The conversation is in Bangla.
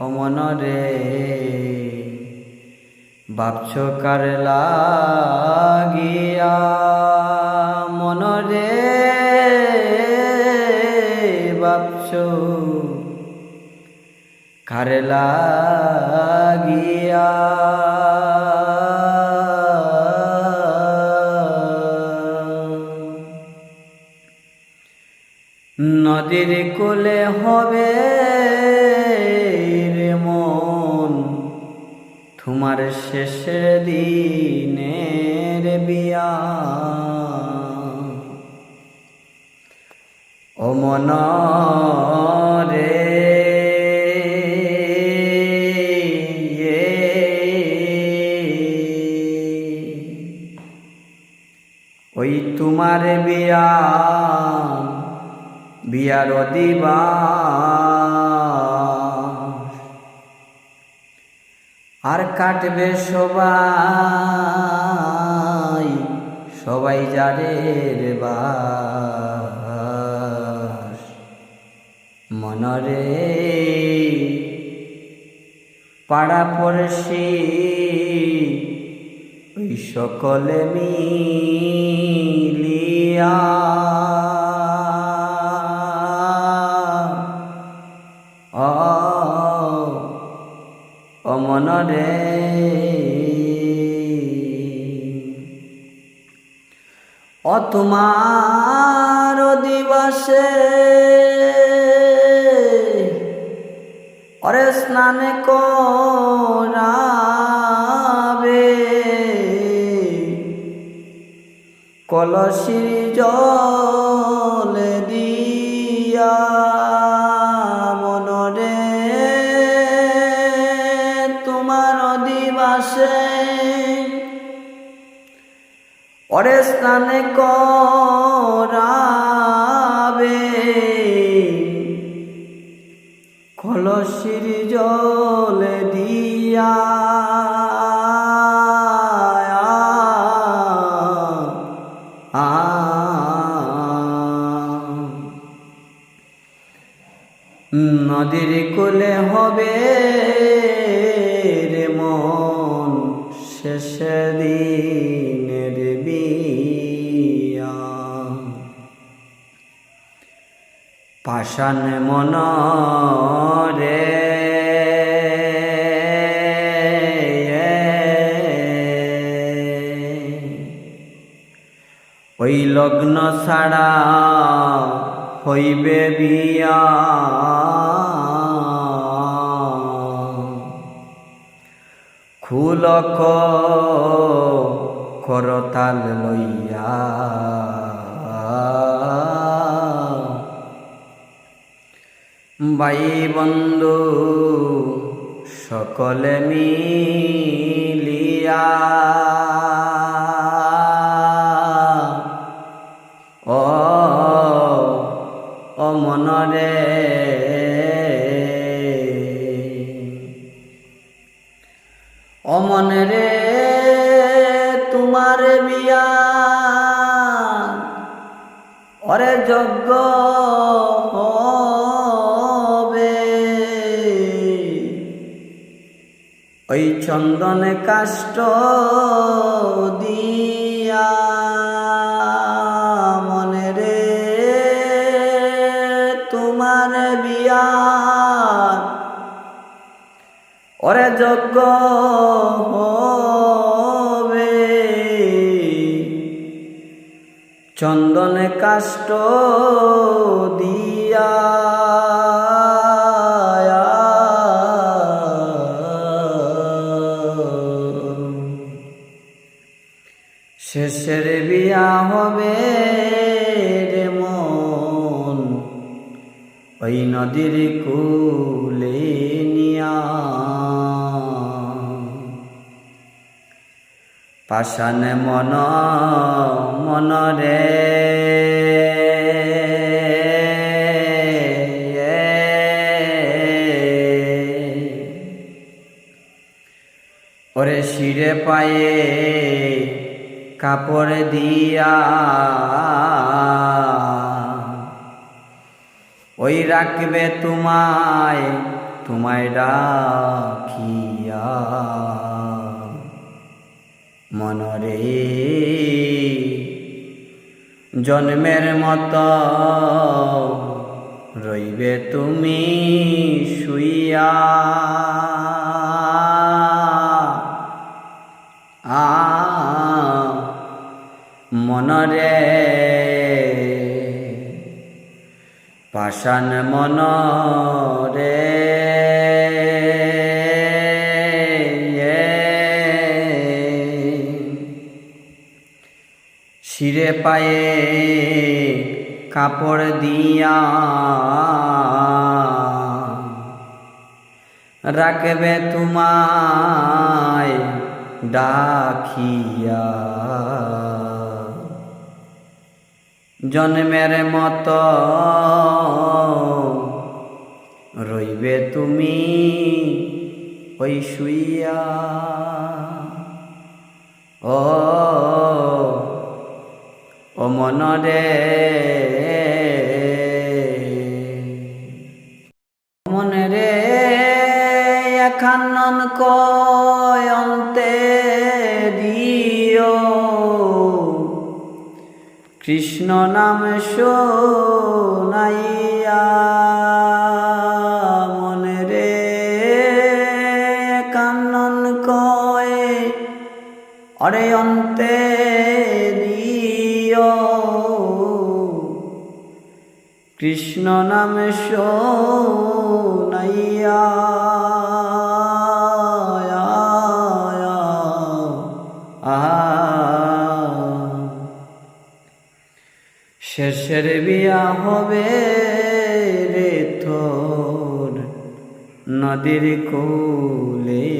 অমন রে বাপছ কার মন রে বাপছ কার লাগিয়া নদীর কোলে হবে। তোমার শেষের দিনের বিয়া। ও মন রে ওই তোমার বিয়া বিয়ার দিবা আর কাটবে সবাই সবাই যারে বাস। মনরে পাড়া পড়শি ওই সকলে মিলিয়া অমন রে ও তোমার দিবসে অরে স্নানে করাবে। কলসি জল দিয়া দিবাসে অরে স্নানে করাবে। কলসির জল দিয়া নদীর কোলে হবে শেষ দিনের বিয়া পাষাণ মন রে ওই লগ্ন ছাড়া হইবে বিয়া। খুলক করতাল লইয়া। বাই বন্ধু সকলে মিলিয়া অমন রে তোমার বিয়া। অরে যজ্ঞ হবে। ওই চন্দন কাষ্ট দিয়া যজ্ঞ হবে। চন্দনে কাষ্ট দিয়া শেষের বিয়া হবে ওই নদীর কুলে পাষাণ মন মন রে। ওরে শিরে পায়ে কাপড় দিয়া ওই রাখবে তোমায় তোমায় ডাকিয়া মনরে। জন্মের মত রইবে তুমি শুইয়া। আ মনরে। পাষাণ মনরে। শিরে পায়ে কাপড় দিয়া রাখবে তোমায় ডাকিয়া। জন্মের মত রইবে তুমি ওই শুইয়া। ও ও মনরে। মনরে এখানন কয়ন্তে দিও। কৃষ্ণ নাম শোনাইয়া কৃষ্ণ নাম শোনাইয়া আ শেষের বিয়া হবে রে তোর নদীর কুলে